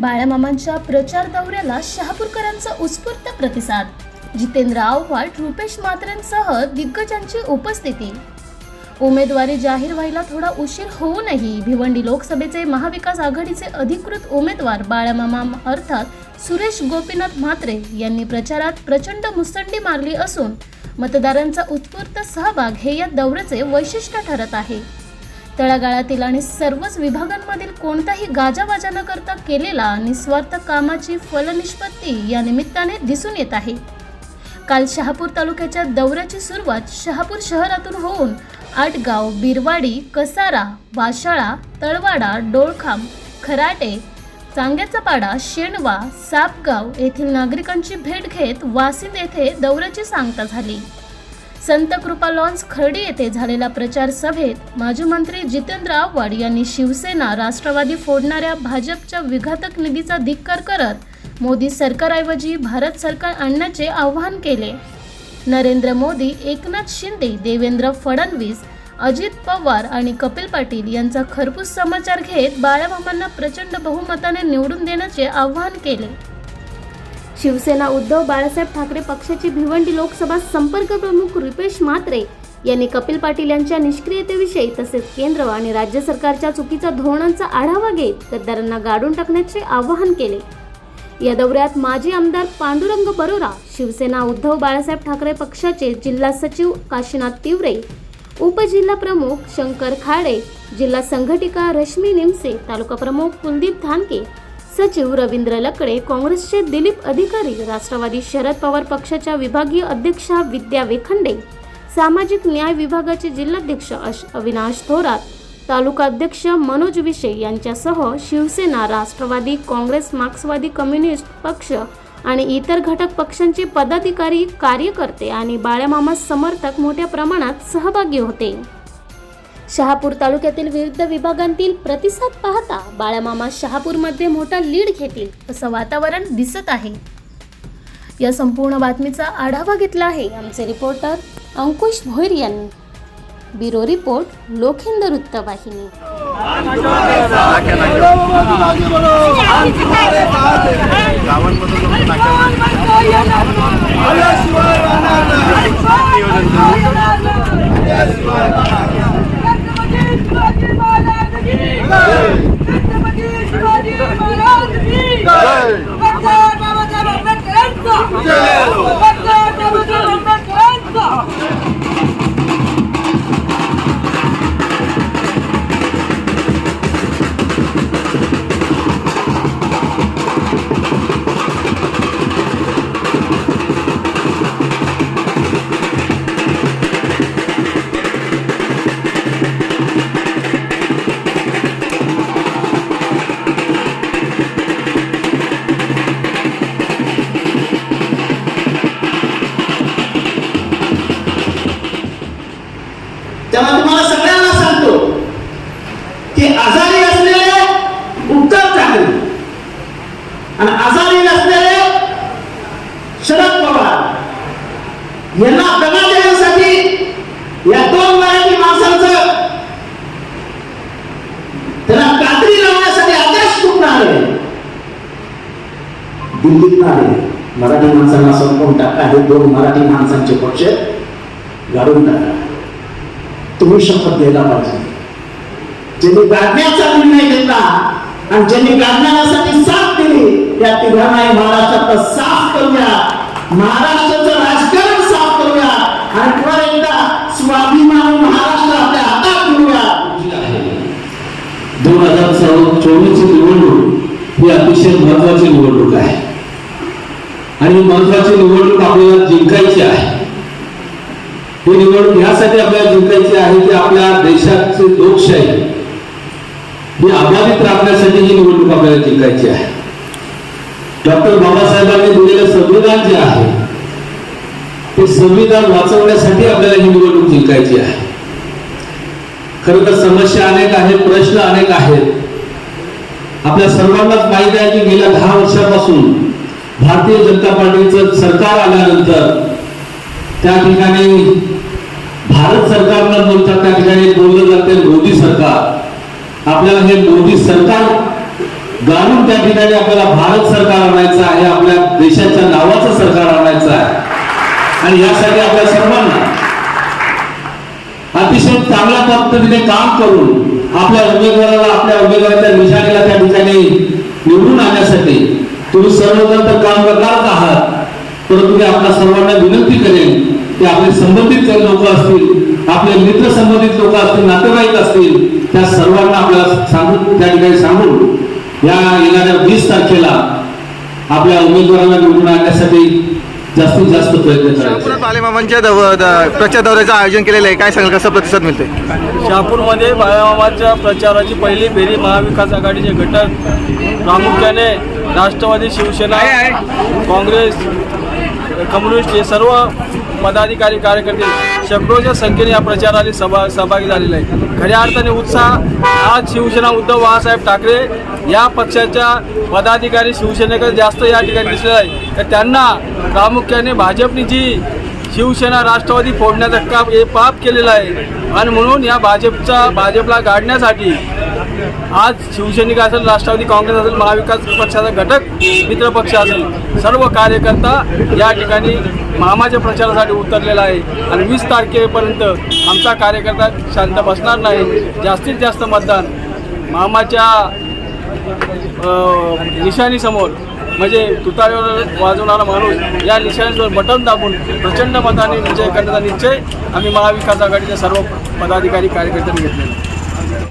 बाळामामांच्या प्रचार दौऱ्याला शहापूरकरांचा उत्स्फूर्त प्रतिसाद. जितेंद्र आव्हाड रुपेश मात्रेंसह दिग्गजांची उपस्थिती. उमेदवारी जाहीर व्हायला थोडा उशीर होऊनही भिवंडी लोकसभेचे महाविकास आघाडीचे अधिकृत उमेदवार बाळामामा अर्थात सुरेश गोपीनाथ म्हात्रे यांनी प्रचारात प्रचंड मुसंडी मारली असून मतदारांचा उत्स्फूर्त सहभाग हे या दौऱ्याचे वैशिष्ट्य ठरत आहे. तळागाळातील आणि सर्वच विभागांमधील कोणताही गाजावाजा न करता केलेला निस्वार्थ कामाची फलनिष्पत्ती या निमित्ताने दिसून येत आहे. काल शहापूर तालुक्याच्या दौऱ्याची सुरुवात शहापूर शहरातून होऊन आटगाव बिरवाडी कसारा वाशाळा तळवाडा डोळखाम खराटे चांग्याचा पाडा शेणवा सापगाव येथील नागरिकांची भेट घेत वासिंद येथे दौऱ्याची सांगता झाली. संत कृपा लॉन्स खर्डी येथे झालेल्या प्रचार सभेत माजी मंत्री जितेंद्र आव्हाड यांनी शिवसेना राष्ट्रवादी फोडणाऱ्या भाजपच्या विघातक निधीचा धिक्कार करत मोदी सरकारऐवजी भारत सरकार आणण्याचे आवाहन केले. नरेंद्र मोदी एकनाथ शिंदे देवेंद्र फडणवीस अजित पवार आणि कपिल पाटील यांचा खरपूस समाचार घेत बाळामामांना प्रचंड बहुमताने निवडून देण्याचे आवाहन केले. शिवसेना उद्धव बाळासाहेब ठाकरे पक्षाची भिवंडी लोकसभा संपर्क प्रमुख रुपेश म्हात्रे यांनी कपिल पाटील यांच्या निष्क्रियतेविषयी तसेच केंद्र आणि राज्य सरकारच्या चुकीच्या धोरणांचा आढावा घेत गद्दारांना गाडून टाकण्याचे आवाहन केले. या दौऱ्यात माजी आमदार पांडुरंग बरोरा शिवसेना उद्धव बाळासाहेब ठाकरे पक्षाचे जिल्हा सचिव काशीनाथ तिवरे उपजिल्हा प्रमुख शंकर खाडे जिल्हा संघटिका रश्मी निमसे तालुका प्रमुख कुलदीप धानके सचिव रवींद्र लकडे काँग्रेसचे दिलीप अधिकारी राष्ट्रवादी शरद पवार पक्षाच्या विभागीय अध्यक्षा विद्या वेखंडे सामाजिक न्याय विभागाचे जिल्हाध्यक्ष अश अविनाश थोरात तालुका अध्यक्ष मनोज विशे यांच्यासह शिवसेना राष्ट्रवादी काँग्रेस मार्क्सवादी कम्युनिस्ट पक्ष आणि इतर घटक पक्षांचे पदाधिकारी कार्यकर्ते आणि बाळ्यामामा समर्थक मोठ्या प्रमाणात सहभागी होते. शहापूर तालुक्यातील विविध विभागांतील प्रतिसाद पाहता बाळामामा शहापूरमध्ये मोठा लीड घेतील असं वातावरण दिसत आहे. या संपूर्ण बातमीचा आढावा घेतला आहे. आमचे रिपोर्टर अंकुश भोईर यांनी. ब्युरो रिपोर्ट लोखिंद वृत्तवाहिनी. आणि आजारी नसलेले शरद पवार यांना दगा देण्यासाठी या दोन मराठी माणसांचं त्यांना कात्री लावण्यासाठी आदेश कुठून आले? दिल्लीत आले. मराठी माणसांना संपवून टाका हे दोन मराठी माणसांचे पक्ष घालून टाका तुम्ही शपथ घ्यायला पाहिजे. त्यांनी गाडण्याचा निर्णय घेतला आणि ज्यांनी गाडण्यासाठी साथ दिली त्या तिघांनाही महाराष्ट्रात साफ करूया. महाराष्ट्राचं राजकारण साफ करूया. आणि पुन्हा एकदा स्वाभिमान महाराष्ट्र आपल्या हातात घेऊया दोन हजार चोवीस ची निवडणूक ही अतिशय महत्वाची निवडणूक आहे. आणि महत्वाची निवडणूक आपल्याला जिंकायची आहे. ही निवडणूक यासाठी आपल्याला जिंकायची आहे की आपल्या देशाची लोकशाही ही अबाधित राखण्यासाठी ही निवडणूक आपल्याला जिंकायची आहे. डॉक्टर बाबासाहेबांनी दिलेलं संविधान जे आहे ते संविधान वाचवण्यासाठी आपल्याला ही निवडणूक जिंकायची आहे. खरं तर समस्या अनेक आहेत प्रश्न अनेक आहेत. आपल्या सर्वांनाच माहिती आहे की गेल्या दहा वर्षापासून भारतीय जनता पार्टीचं सरकार आल्यानंतर त्या ठिकाणी भारत सरकारला बोलतात त्या ठिकाणी बोललं जाते मोदी सरकार. आपल्याला हे मोदी सरकार गाणून त्या ठिकाणी आपल्याला भारत सरकार आणायचं आहे आपल्या देशाच्या नावाचं सरकार आणायचं आहे. आणि यासाठी आपल्या सर्वांना अतिशय चांगल्या पद्धतीने काम करून आपल्या उमेदवाराला आपल्या उमेदवाराच्या निशाणीला त्या ठिकाणी निवडून आणण्यासाठी तुम्ही सर्वजण तर काम करणारच आहात परंतु मी आपल्या सर्वांना विनंती करेन की आपले संबंधित लोक असतील आपले मित्र संबंधित लोक असतील नातेवाईक असतील त्या सर्वांना आपल्याला सांगून त्या ठिकाणी सांगून या येणाऱ्या वीस तारखेला आपल्या उमेदवारांना निवडून आणण्यासाठी जास्तीत जास्त प्रयत्न करायचे. शहापुरात बालेमामांच्या दव- द- प्रचार दौऱ्याचं आयोजन केलेलं आहे. काय सांगाल कसं प्रतिसाद मिळतोय? शहापूरमध्ये बाळामामाच्या प्रचाराची पहिली फेरी महाविकास आघाडीचे घटक प्रामुख्याने राष्ट्रवादी शिवसेना काँग्रेस कम्युनिस्ट हे सर्व पदाधिकारी कार्यकर्ते शेकडोच्या संख्येने या प्रचाराने सभा सहभागी झालेला आहे खऱ्या अर्थाने उत्साह आज शिवसेना उद्धव बाळासाहेब ठाकरे या पक्षाच्या पदाधिकारी शिवसेनेकडे जास्त या ठिकाणी दिसले आहे तर त्यांना प्रामुख्याने भाजपने जी शिवसेना राष्ट्रवादी फोडण्याचं काम हे पाप केलेलं आहे. आणि म्हणून या भाजपचा भाजपला गाडण्यासाठी आज शिवसैनिक असेल राष्ट्रवादी काँग्रेस असेल महाविकास पक्षाचा घटक मित्र पक्ष असेल सर्व कार्यकर्ता या ठिकाणी मामाच्या प्रचारासाठी उतरलेला आहे आणि वीस तारखेपर्यंत आमचा कार्यकर्ता शांत बसणार नाही जास्तीत जास्त मतदान मामाच्या निशाणीसमोर म्हणजे तुतारीवर वाजवणारा माणूस या निशाणीवर बटन दाबून प्रचंड मताने विजय करण्याचा निश्चय आम्ही महाविकास आघाडीच्या सर्व पदाधिकारी कार्यकर्त्यांनी घेतलेला आहे.